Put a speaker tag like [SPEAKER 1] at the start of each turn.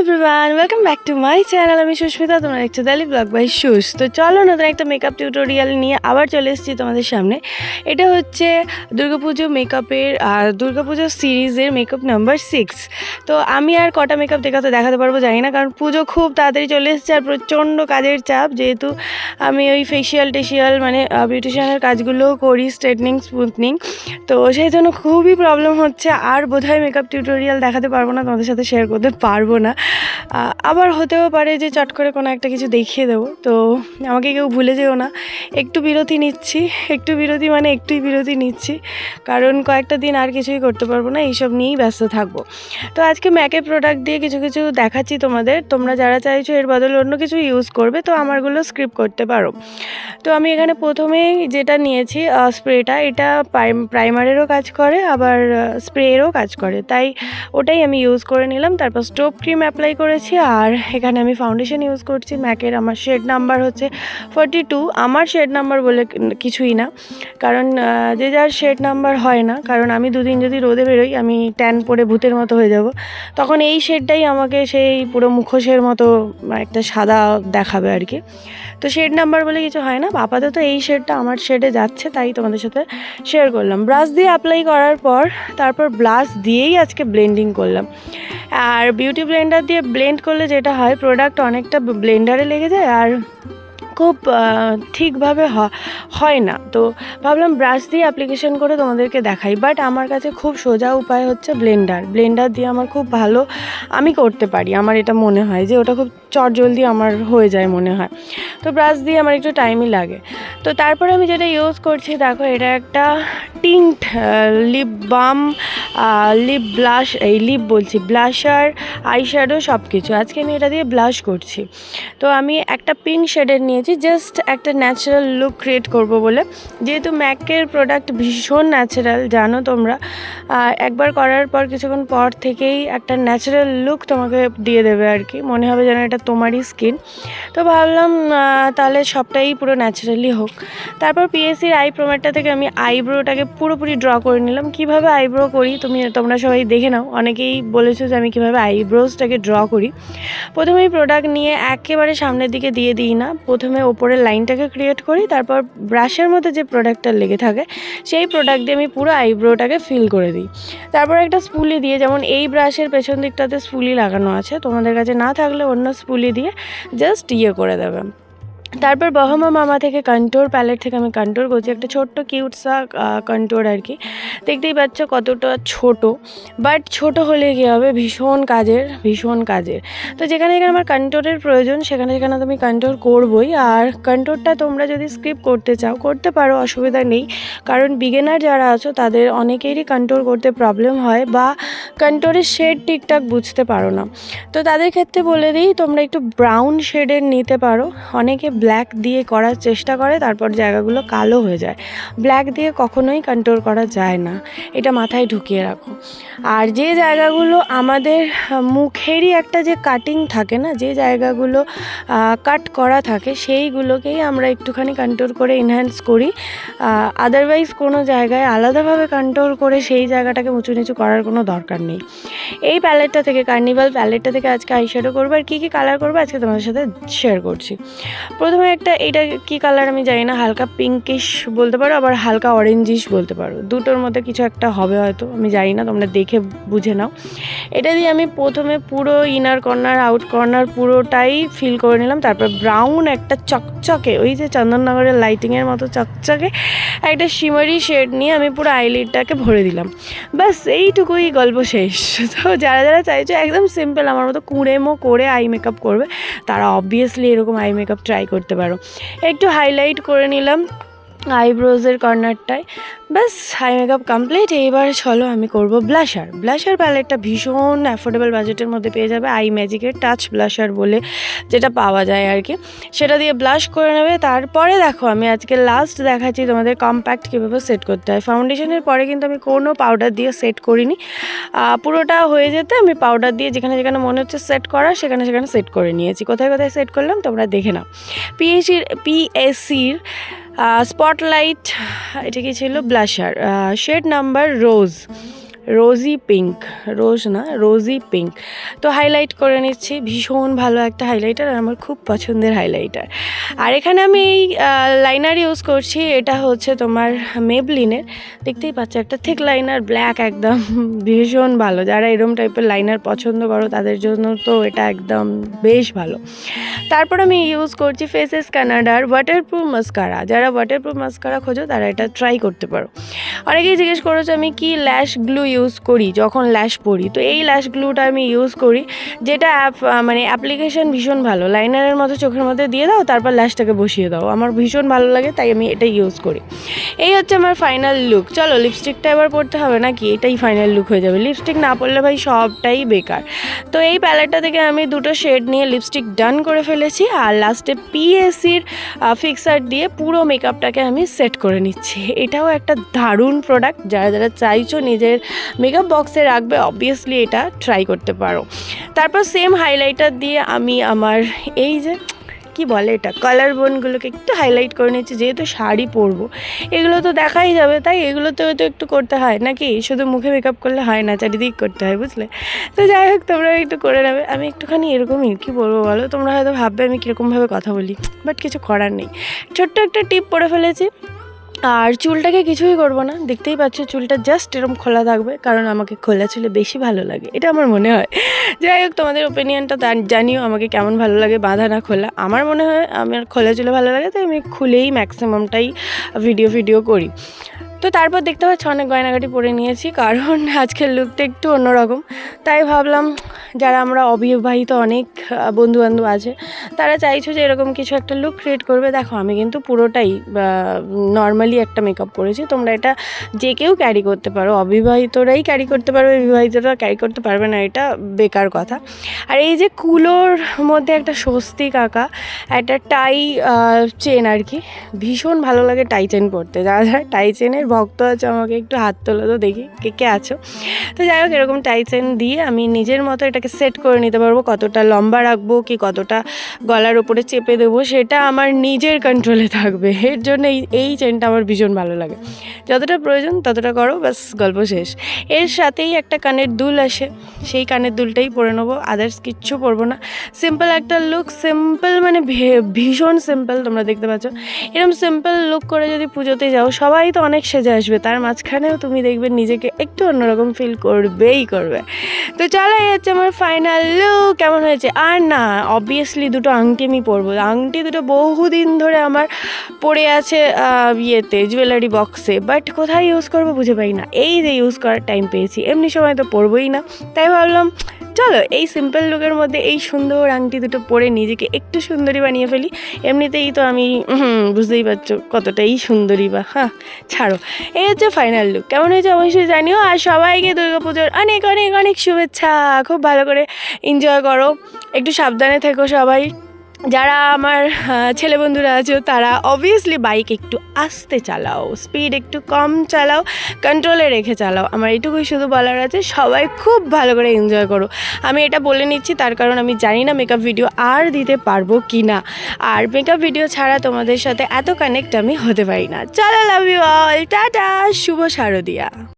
[SPEAKER 1] Everyone welcome back to my channel আমি সুস্মিতা, তোমরা দেখছ দালি ব্লগ বাই সুস তো চলো, নতুন একটা মেকআপ টিউটোরিয়াল নিয়ে আবার চলে এসেছি তোমাদের সামনে। এটা হচ্ছে দুর্গাপুজো মেকআপের দুর্গাপুজো সিরিজের মেকআপ নাম্বার সিক্স তো আমি আর কটা মেকআপ দেখাতে দেখাতে পারব জানি না, কারণ পুজো খুব তাড়াতাড়ি চলে এসেছে আর প্রচণ্ড কাজের চাপ। যেহেতু আমি ওই ফেসিয়াল টেসিয়াল মানে বিউটিশিয়ানের কাজগুলোও করি স্ট্রেটনিং স্মুথনিং তো সেই জন্য খুবই প্রবলেম হচ্ছে। আর বোধহয় মেকআপ টিউটোরিয়াল দেখাতে পারব না, তোমাদের সাথে শেয়ার করতে পারব না। আবার হতেও পারে যে চট করে কোনো একটা কিছু দেখিয়ে দেবো। তো আমাকে কেউ ভুলে যেও না, একটু বিরতি নিচ্ছি, একটু বিরতি মানে একটুই বিরতি নিচ্ছি, কারণ কয়েকটা দিন আর কিছুই করতে পারব না, এইসব নিয়েই ব্যস্ত থাকব। তো আজকে ম্যাকের প্রোডাক্ট দিয়ে কিছু কিছু দেখাচ্ছি তোমাদের, তোমরা যারা চাইছো এর বদলে অন্য কিছু ইউজ করবে, তো আমারগুলো স্ক্রিপ্ট করতে পারো। তো আমি এখানে প্রথমেই যেটা নিয়েছি স্প্রেটা এটা প্রাইমারেরও কাজ করে, আবার স্প্রেয়েরও কাজ করে। তাই ওটাই আমি ইউজ করে নিলাম, তারপর স্টোভ ক্রিম অ্যাপ্লাই করেছি আর এখানে আমি ফাউন্ডেশন ইউজ করছি ম্যাকের আমার শেড নাম্বার হচ্ছে ফর্টি টু আমার শেড নাম্বার বলে কিছুই না। কারণ যে যার শেড নাম্বার হয় না, কারণ আমি দুদিন যদি রোদে বেরোই, আমি ট্যান পরে ভূতের মতো হয়ে যাব। তখন এই শেডটাই আমাকে সেই পুরো মুখোশের মতো একটা সাদা দেখাবে আর কি। তো শেড নাম্বার বলে কিছু হয় না। আপাতত এই শেডটা আমার শেডে যাচ্ছে, তাই তোমাদের সাথে শেয়ার করলাম। ব্রাশ দিয়ে অ্যাপ্লাই করার পর, তারপর ব্লাশ দিয়েই আজকে ব্লেন্ডিং করলাম। আর বিউটি ব্লেন্ডার দিয়ে ব্লেন্ড করলে যেটা হয় প্রোডাক্ট অনেকটা ব্লেন্ডারে লেগে যায়, আর খুব ঠিকভাবে হয় না। তো ভাবলাম ব্রাশ দিয়ে অ্যাপ্লিকেশন করে তোমাদেরকে দেখাই। বাট আমার কাছে খুব সোজা উপায় হচ্ছে ব্লেন্ডার ব্লেন্ডার দিয়ে আমার খুব ভালো আমি করতে পারি। আমার এটা মনে হয় যে ওটা খুব চটজলদি আমার হয়ে যায় মনে হয়। তো ব্রাশ দিয়ে আমার একটু টাইমই লাগে। তো তারপরে আমি যেটা ইউজ করছি, দেখো এটা একটা tint lip balm lip blush এই লিপ বলছি ব্লাশার আইশ্যাডো সব কিছু আজকে আমি এটা দিয়ে ব্লাশ করছি। তো আমি একটা পিঙ্ক শেডের নিয়েছি জাস্ট একটা ন্যাচারাল লুক ক্রিয়েট করব বলে। যেহেতু ম্যাকের প্রোডাক্ট ভীষণ ন্যাচারাল জানো তোমরা। একবার করার পর কিছুক্ষণ পর থেকেই একটা ন্যাচারাল লুক তোমাকে দিয়ে দেবে আর কি। মনে হবে যেন এটা তোমারই স্কিন তো ভাবলাম তাহলে সবটাই পুরো ন্যাচারালি হোক। তারপর পিএসসির আই প্রোমেটটা থেকে আমি আইব্রোটাকে পুরোপুরি ড্র করে নিলাম। কীভাবে আইব্রো করি তুমি, তোমরা সবাই দেখে নাও। অনেকেই বলেছ যে আমি কীভাবে আইব্রোজটাকে ড্র করি। প্রথমেই প্রোডাক্ট নিয়ে একেবারে সামনের দিকে দিয়ে দিই না। প্রথমে ওপরের লাইনটাকে ক্রিয়েট করি, তারপর ব্রাশের মধ্যে যে প্রোডাক্টটা লেগে থাকে, সেই প্রোডাক্ট দিয়ে আমি পুরো আইব্রোটাকে ফিল করে দিই। তারপর একটা স্পুলি দিয়ে, যেমন এই ব্রাশের পেছন দিকটাতে স্পুলি লাগানো আছে, তোমাদের কাছে না থাকলে অন্য স্পুলি দিয়ে জাস্ট ইয়ে করে দেবে। তারপর বহমা মামা থেকে কন্ট্রোর প্যালেট থেকে আমি কন্ট্রোর করছি। একটা ছোট্ট কিউটসা কন্ট্রোর আর কি দেখতেই পাচ্ছ কতটা ছোট। বাট ছোট হলে কী হবে? ভীষণ কাজের ভীষণ কাজের। তো যেখানে যেখানে আমার কন্ট্রোরের প্রয়োজন, সেখানে সেখানে তো আমি কন্ট্রোর করবই। আর কন্ট্রোরটা তোমরা যদি স্ক্রিপ্ট করতে চাও, করতে পারো, অসুবিধা নেই। কারণ বিগিনার যারা আছো, তাদের অনেকেরই কন্ট্রোল করতে প্রবলেম হয় বা কন্ট্রোরের শেড ঠিকঠাক বুঝতে পারো না। তো তাদের ক্ষেত্রে বলে দিই, তোমরা একটু ব্রাউন শেডের নিতে পারো। অনেকে ব্ল্যাক দিয়ে করার চেষ্টা করে, তারপর জায়গাগুলো কালো হয়ে যায়। ব্ল্যাক দিয়ে কখনোই কন্ট্রোল করা যায় না। এটা মাথায় ঢুকিয়ে রাখো। আর যে জায়গাগুলো আমাদের মুখেরই একটা যে কাটিং থাকে না, যে জায়গাগুলো কাট করা থাকে, সেইগুলোকেই আমরা একটুখানি কন্ট্রোল করে এনহ্যান্স করি। আদারওয়াইজ কোনো জায়গায় আলাদাভাবে কন্ট্রোল করে সেই জায়গাটাকে উঁচু নিচু করার কোনো দরকার নেই। এই প্যালেটটা থেকে কার্নিভাল প্যালেটটা থেকে আজকে আইশ্যাডো করব। আর কী কী কালার করব আজকে তোমাদের সাথে শেয়ার করছি। প্রথমে একটা, এটা কি কালার আমি জানি না হালকা পিঙ্কিশ বলতে পারো, আবার হালকা অরেঞ্জিশ বলতে পারো। দুটোর মধ্যে কিছু একটা হবে হয়তো, আমি জানি না তোমরা দেখে বুঝে নাও। এটা দিয়ে আমি প্রথমে পুরো ইনার কর্নার আউট কর্নার পুরোটাই ফিল করে নিলাম, তারপর ব্রাউন একটা চকচকে, ওই যে চন্দননগরের লাইটিংয়ের মতো চকচকে, একটা শিমারি শেড নিয়ে আমি পুরো আইলিডটাকে ভরে দিলাম। ব্যাস, এইটুকুই গল্প শেষ। তো যারা যারা চাইছো, একদম সিম্পল আমার মতো কুঁড়েমো করে আই মেকআপ করবে, তারা অবভিয়াসলি এরকম আই মেকআপ ট্রাই করতে পারো। একটু হাইলাইট করে নিলাম। আইব্রোজের কর্নারটায়। ব্যাস হাই মেকআপ কমপ্লিট এইবার চলো আমি করব ব্লাশার ব্লাশার প্যালেটটা ভীষণ অ্যাফোর্ডেবল বাজেটের মধ্যে পেয়ে যাবে আই ম্যাজিকের টাচ ব্লাশার বলে যেটা পাওয়া যায় আর কি। সেটা দিয়ে ব্লাশ করে নেবে, তারপরে দেখো আমি আজকে লাস্ট দেখাচ্ছি তোমাদের কম্প্যাক্ট কীভাবে সেট করতে হয়। ফাউন্ডেশনের পরে কিন্তু আমি কোনো পাউডার দিয়ে সেট করিনি। পুরোটা হয়ে যেতে আমি পাউডার দিয়ে যেখানে যেখানে মনে হচ্ছে সেট করা, সেখানে সেখানে সেট করে নিয়েছি। কোথায় কোথায় সেট করলাম তোমরা দেখে নাও। পিএসির পিএসসির স্পটলাইট এটা কি ছিল? Blusher shade number rose rosy pink rose না রোজি পিঙ্ক তো হাইলাইট করে নিচ্ছি, ভীষণ ভালো একটা হাইলাইটার আর আমার খুব পছন্দের হাইলাইটার আর এখানে আমি এই লাইনার ইউজ করছি, এটা হচ্ছে তোমার মেবলিনের দেখতেই পাচ্ছ, একটা থিক লাইনার ব্ল্যাক একদম, ভীষণ ভালো। যারা এরম টাইপের লাইনার পছন্দ করো, তাদের জন্য তো এটা একদম বেশ ভালো। তারপর আমি ইউজ করছি ফেসেস কানাডার ওয়াটারপ্রুফ মাস্কারা যারা ওয়াটারপ্রুফ মাস্কারা খোঁজো, তারা এটা ট্রাই করতে পারো। অনেকেই জিজ্ঞেস করেছে আমি কি ল্যাশ গ্লু ইউজ করি, যখন ল্যাশ পরি। তো এই ল্যাশ গ্লুটা আমি ইউজ করি, যেটা অ্যাপ মানে অ্যাপ্লিকেশন ভীষণ ভালো। লাইনারের মতো চোখের মধ্যে দিয়ে দাও, তারপর ল্যাশটাকে বসিয়ে দাও। আমার ভীষণ ভালো লাগে, তাই আমি এটা ইউজ করি। এই হচ্ছে আমার ফাইনাল লুক চলো লিপস্টিকটা এবার পড়তে হবে নাকি? এটাই ফাইনাল লুক হয়ে যাবে। লিপস্টিক না পড়লে ভাই সবটাই বেকার। তো এই প্যালেটটা থেকে আমি দুটো শেড নিয়ে লিপস্টিক ডান করে ফেলেছি, আর লাস্টে পিএসির ফিক্সার দিয়ে পুরো মেকআপটাকে আমি সেট করে নিচ্ছি। এটাও একটা দারুণ প্রোডাক্ট যারা যারা চাইছো নিজের মেকআপ বক্সে রাখবে অবভিয়াসলি এটা ট্রাই করতে পারো। তারপর সেম হাইলাইটার দিয়ে আমি আমার এই যে, কি বলে এটা কালার বোনগুলোকে একটু হাইলাইট করে নিচ্ছি, যেহেতু শাড়ি পরবো। এগুলো তো দেখাই যাবে, তাই এগুলোতেও তো একটু করতে হয়, নাকি? শুধু মুখে মেকআপ করলে হয় না, চারিদিক করতে হয়, বুঝলে? তো যাই হোক তোমরা একটু করে নেবে। আমি একটুখানি এরকমই, কী বলব বলো? তোমরা হয়তো ভাববে আমি কীরকমভাবে কথা বলি বাট কিছু করার নেই। ছোট্ট একটা টিপ পরে ফেলেছি। আর চুলটাকে কিছুই করব না। দেখতেই পাচ্ছ চুলটা জাস্ট এরম খোলা থাকবে, কারণ আমাকে খোলা চুলে বেশি ভালো লাগে। এটা আমার মনে হয়। যাই হোক, তোমাদের ওপিনিয়নটা জানিও আমাকে কেমন ভালো লাগে, বাঁধা না খোলা। আমার মনে হয় আমার খোলা চুলে ভালো লাগে, তাই আমি খুলেই ম্যাক্সিমামটাই ভিডিও ভিডিও করি। তো তারপর দেখতে পাচ্ছ অনেক গয়নাগাটি পরে নিয়েছি, কারণ আজকের লুকটা একটু অন্যরকম। তাই ভাবলাম, যারা আমরা অবিবাহিত অনেক বন্ধুবান্ধব আছে, তারা চাইছো যে এরকম কিছু একটা লুক ক্রিয়েট করবে। দেখো, আমি কিন্তু পুরোটাই নর্মালি একটা মেকআপ করেছি। তোমরা এটা যে কেউ ক্যারি করতে পারো। অবিবাহিতরাই ক্যারি করতে পারবে বিবাহিতরা ক্যারি করতে পারবে না, এটা বেকার কথা। আর এই যে কুলোর মধ্যে একটা স্বস্তিক আঁকা একটা টাই চেন আর কি, ভীষণ ভালো লাগে টাই চেন পরতে। যারা যারা টাই চেনের ভক্ত আছে, আমাকে একটু হাত তোলো তো দেখি কে কে আছো। তো যাই হোক, এরকম টাই চেন দিয়ে আমি নিজের মতো এটাকে সেট করে নিতে পারব, কতটা লম্বা রাখব কি কতটা গলার ওপরে চেপে দেবো সেটা আমার নিজের কন্ট্রোলে থাকবে। এর জন্য এই এই চেনটা আমার ভীষণ ভালো লাগে। যতটা প্রয়োজন ততটা করো, ব্যাস গল্প শেষ। এর সাথেই একটা কানের দুল আসে, সেই কানের দুলটাই পরে নেব আদার্স কিচ্ছু পরবো না। সিম্পল একটা লুক সিম্পল মানে ভীষণ সিম্পল তোমরা দেখতে পাচ্ছ। এরকম সিম্পল লুক করে যদি পুজোতে যাও, সবাই তো অনেক সেজে আসবে, তার মাঝখানেও তুমি দেখবে নিজেকে একটু অন্যরকম ফিল করবেই করবে। তো চলো, এই হচ্ছে আমার ফাইনাল লুক কেমন হয়েছে? আর না অবভিয়াসলি দুটো আংটি আমি পরবো। আংটি দুটো বহুদিন ধরে আমার পড়ে আছে ইয়েতে জুয়েলারি বক্সে বাট কোথায় ইউজ করব বুঝে পাই না। এই যে ইউজ করার টাইম পেয়েছি, এমনি সময় তো পরবোই না। তাই ভাবলাম চলো, এই সিম্পল লুকের মধ্যে এই সুন্দর আংটি দুটো পরে নিজেকে একটু সুন্দরী বানিয়ে ফেলি। এমনিতেই তো আমি বুঝতেই পারছ কতটাই সুন্দরী বা হ্যাঁ ছাড়ো। এই হচ্ছে ফাইনাল লুক কেমন হয়েছে অবশ্যই জানিও। আর সবাইকে দুর্গাপুজোর অনেক অনেক অনেক শুভেচ্ছা। খুব ভালো করে এনজয় করো। একটু সাবধানে থেকো সবাই। যারা আমার ছেলে বন্ধুরা আছো, তারা অবভিয়াসলি বাইক একটু আস্তে চালাও স্পিড একটু কম চালাও কন্ট্রোলে রেখে চালাও। আমার এটুকুই শুধু বলার আছে, সবাই খুব ভালো করে এনজয় করো। আমি এটা বলে নিচ্ছি, তার কারণ আমি জানি না মেকআপ ভিডিও আর দিতে পারব কি না আর মেকআপ ভিডিও ছাড়া তোমাদের সাথে এত কানেক্ট আমি হতে পারি না। চলো লাভ ইউ অল টাটা, শুভ শারদিয়া।